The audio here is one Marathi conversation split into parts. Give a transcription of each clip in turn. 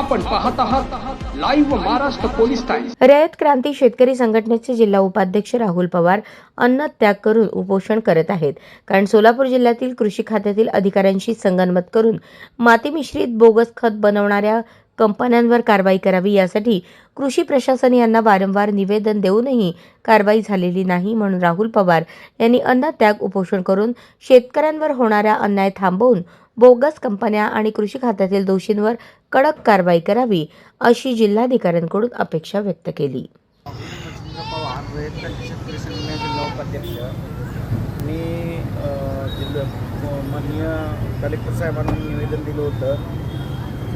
आपण पाहत आहात live Maharashtra police times Rayat Kranti शेतकरी संघटनेचे जिल्हा उपाध्यक्ष राहुल पवार अन्न त्याग करून उपोषण करत आहेत. कारण सोलापूर जिल्ह्यातील कृषी खात्यातील अधिकाऱ्यांशी संगनमत करून माती मिश्रित बोगस खत बनवणाऱ्या कंपन्यांवर कारवाई करावी यासाठी कृषी प्रशासन यांना वारंवार निवेदन देऊनही कारवाई झालेली नाही म्हणून राहुल पवार यांनी अन्न त्याग उपोषण करून शेतकऱ्यांवर होणारा अन्याय थांबवून बोगस कंपन्या आणि कृषी खात्यातील दोषींवर कडक कारवाई करावी अशी जिल्हाधिकाऱ्यांकडून अपेक्षा व्यक्त केली. मी माननीय कलेक्टर साहेबांना निवेदन दिलं होतं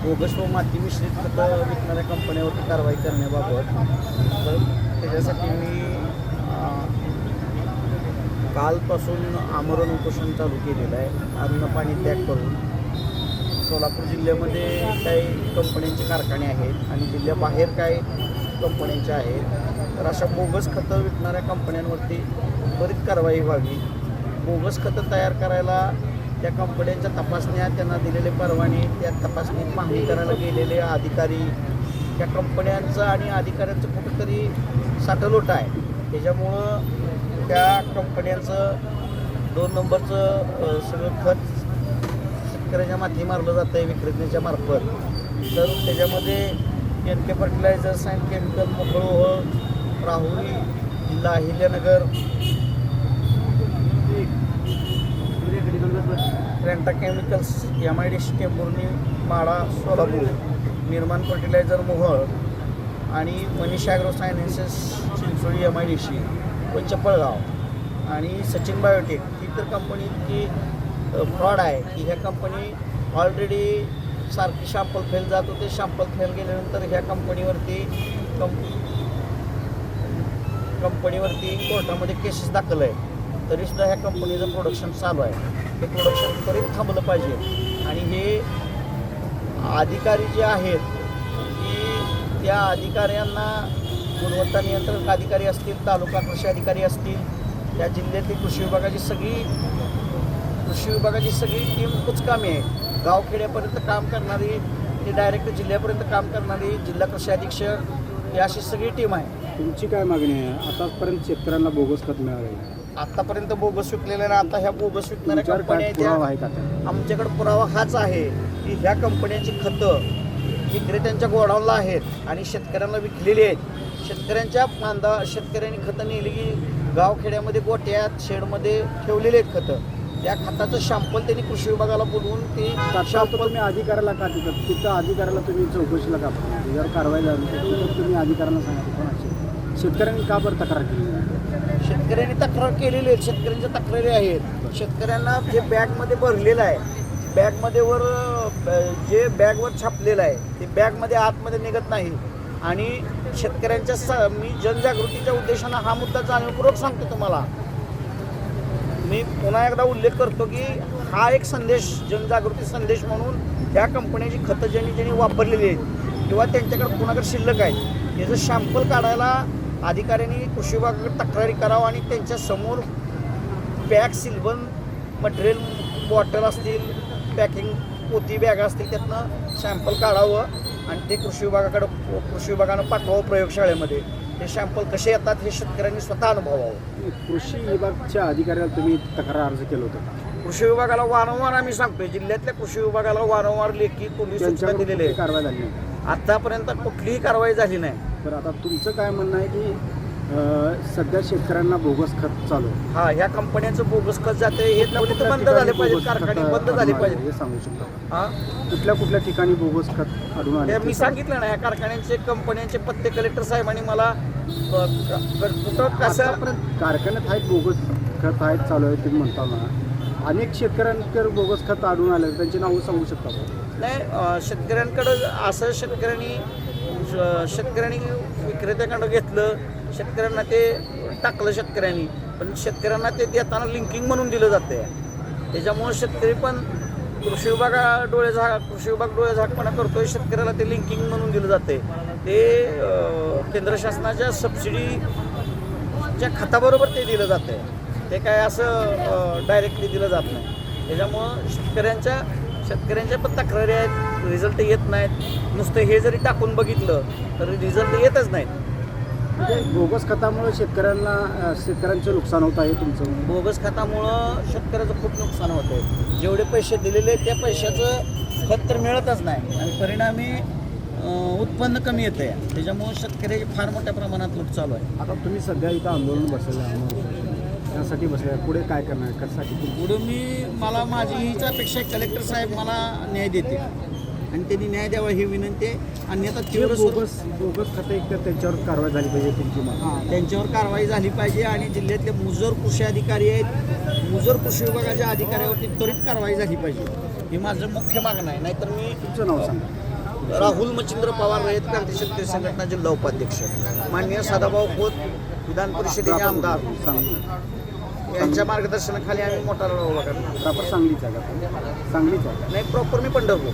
बोगस व माती मिश्रित खतं विकणाऱ्या कंपन्यावरती कारवाई करण्याबाबत. तर त्याच्यासाठी मी कालपासून आमरण उपोषण चालू केलेलं आहे. अन्न पाणी त्याग करून सोलापूर जिल्ह्यामध्ये काही कंपन्यांचे कारखाने आहेत आणि जिल्ह्याबाहेर काही कंपन्यांचे आहेत. तर अशा बोगस खतं विकणाऱ्या कंपन्यांवरती त्वरित कारवाई व्हावी. बोगस खतं तयार करायला त्या कंपन्यांच्या तपासण्या त्यांना दिलेले परवाने त्या तपासणीत पाहणी करायला गेलेले अधिकारी त्या कंपन्यांचं आणि अधिकाऱ्यांचं कुठंतरी साठलोटा आहे. त्याच्यामुळं त्या कंपन्यांचं दोन नंबरचं सगळं खत शेतकऱ्याच्या माथी मारलं जातं आहे विक्रेत्याच्या मार्फत. तर त्याच्यामध्ये N K fertilisers and chemical मोकळोह Rahuri जिल्हा Ahilyanagar Renta chemicals M I D C Tembhurni माळा सोलापूर निर्माण फर्टिलायझर मोहळ आणि Manish agro sciences Chincholi M I D C व चपळगाव आणि सचिन बायोटेक ही तर कंपनी इतकी फ्रॉड आहे की ह्या कंपनी ऑलरेडी सारखी शॅम्पल फेल जात होते. शॅम्पल फेल गेल्यानंतर ह्या कंपनीवरती कंप कंपनीवरती कोर्टामध्ये केसेस दाखल आहे तरीसुद्धा ह्या कंपनीचं प्रोडक्शन चालू आहे. हे प्रोडक्शन त्वरित थांबलं पाहिजे. आणि हे अधिकारी जे आहेत की त्या अधिकाऱ्यांना गुणवत्ता नियंत्रण अधिकारी असतील तालुका कृषी अधिकारी असतील त्या जिल्ह्यातील कृषी विभागाची सगळी कृषी विभागाची सगळी टीम कुचकामी आहे. गावखेड्यापर्यंत काम करणारी ते डायरेक्ट जिल्ह्यापर्यंत काम करणारी जिल्हा कृषी अधीक्षक ही अशी सगळी टीम आहे. तुमची काय मागणी आहे? आतापर्यंत शेतकऱ्यांना बोगस खत मिळालं आतापर्यंत बोगस विकलेल्या ना आता ह्या बोगस विकणाऱ्या कंपन्या? आमच्याकडे पुरावा हाच आहे की ह्या कंपन्यांची खतं विक्रेत्यांच्या गोडाऊनला आहेत आणि शेतकऱ्यांना विकलेली आहेत. शेतकऱ्यांच्या फांदा शेतकऱ्यांनी खतं नेली की गावखेड्यामध्ये गोट्यात शेडमध्ये ठेवलेली आहेत खतं. त्या खताचं शॅम्पल त्यांनी कृषी विभागाला बोलवून ते शॅम्पल तुम्ही अधिकाऱ्याला का तिथं तिथं अधिकाऱ्याला तुम्ही चौकशीला का? त्याच्यावर कारवाई झाली तर तुम्ही अधिकाऱ्यांना सांगा शेतकऱ्यांनी का बरं तक्रार केली? शेतकऱ्यांनी तक्रार केलेली आहे शेतकऱ्यांच्या तक्रारी आहेत. शेतकऱ्यांना जे बॅगमध्ये भरलेलं आहे बॅगमध्ये वर जे बॅगवर छापलेलं आहे ते बॅगमध्ये आतमध्ये निघत नाही. आणि शेतकऱ्यांच्या स मी जनजागृतीच्या उद्देशानं हा मुद्दा जाणीवपूर्वक सांगतो तुम्हाला. मी पुन्हा एकदा उल्लेख करतो की हा एक संदेश जनजागृती संदेश म्हणून ह्या कंपन्याची खतं ज्यांनी ज्यांनी वापरलेली आहेत किंवा त्यांच्याकडे कुणाकडे शिल्लक आहे याचं शॅम्पल काढायला अधिकाऱ्यांनी कृषी विभागाकडे तक्रारी करावं आणि त्यांच्यासमोर बॅग पॅक सिल्बन मटेरियल बॉटल असतील पॅकिंग पोती बॅग असतील त्यातनं शॅम्पल काढावं आणि ते कृषी विभागाकडं कृषी विभागानं पाठवावं प्रयोगशाळेमध्ये. ते शॅम्पल कसे येतात हे शेतकऱ्यांनी स्वतः अनुभवावं. कृषी विभागच्या अधिकाऱ्याला तुम्ही तक्रार अर्ज केलं होतं? कृषी विभागाला वारंवार आम्ही सांगतोय जिल्ह्यातल्या कृषी विभागाला वारंवार लेखी पोलीस सूचना दिलेले आहेत कारवाई झाली आतापर्यंत कुठलीही कारवाई झाली नाही. तर आता तुमचं काय म्हणणं आहे की सध्या शेतकऱ्यांना बोगस खत चालू आहे. हा ह्या कंपन्यांचं बोगस खत जाते हे कुठल्या बंद झाले ठिकाणी पाहिजे बोगस कारखाने बंद झाले आढळून पाहिजे आले हे सांगू शकता हा? कुठल्या कुठल्या ठिकाणी बोगस खत आढळून ते आले मी सांगितलं ना या कारखान्यांचे कंपन्यांचे पत्ते कलेक्टर साहेबांनी मला क- कुठं कसं? आतापर्यंत कारखान्यात आहेत बोगस खत आहेत चालू आहे तुम्ही म्हणता ना अनेक शेतकऱ्यांकडे बोगस खत आढळून आले त्यांची नावं सांगू शकता का? नाही अ, शेतकऱ्यांकडं असं शेतकऱ्यांनी शेतकऱ्यांनी विक्रेत्याकडं घेतलं शेतकऱ्यांना ते टाकलं शेतकऱ्यांनी पण शेतकऱ्यांना ते देताना लिंकिंग म्हणून दिलं जाते त्याच्यामुळं शेतकरी पण कृषी विभागा डोळे झाक कृषी विभाग डोळे झाकपणा करतोय शेतकऱ्याला ते लिंकिंग म्हणून दिलं जाते ते केंद्र शासनाच्या सबसिडीच्या खताबरोबर ते दिलं जाते ते काय असं डायरेक्टली दिलं जात नाही. त्याच्यामुळं शेतकऱ्यांच्या शेतकऱ्यांच्या पण तक्रारी आहेत रिझल्ट येत नाहीत. नुसतं हे जरी टाकून बघितलं तर रिझल्ट येतच नाहीत. म्हणजे बोगस खतामुळे शेतकऱ्यांना शेतकऱ्यांचं नुकसान होत आहे तुमचं बोगस खतामुळं शेतकऱ्याचं खूप नुकसान होतं आहे. जेवढे पैसे दिलेले त्या पैशाचं खत तर मिळतच नाही. आणि परिणामी उत्पन्न कमी येतं आहे त्याच्यामुळं शेतकऱ्याची फार मोठ्या प्रमाणात लूट चालू आहे. आता तुम्ही सध्या इथं आंदोलन बसलेलं आहे त्यासाठी बसले पुढे काय करणार? कशासाठी? पुढे मी मला माझी हीच अपेक्षा कलेक्टर साहेब मला न्याय देतील. आणि त्यांनी न्याय द्यावा ही विनंती आहे. अन्यथा जे तीव्र बोगस बोगस खतं एक तर त्यांच्यावर कारवाई झाली पाहिजे तुमची हां, त्यांच्यावर कारवाई झाली पाहिजे आणि जिल्ह्यातले मुजोर कृषी अधिकारी आहेत. मुजोर कृषी विभागाच्या अधिकाऱ्यावरती त्वरित कारवाई झाली पाहिजे. हे माझं मुख्य मागणं आहे. नाहीतर मी तुमचं नाव सांगा. राहुल मच्छिंद्र पवार रयत क्रांती शेतकरी संघटना जिल्हा उपाध्यक्ष माननीय सदाभाऊ खोत विधान परिषदेचे आमदार सांगली यांच्या मार्गदर्शनाखाली आम्ही मोठा लढा उभा करणार. प्रॉपर सांगलीच का? सांगलीच नाही प्रॉपर मी पंढरपूर.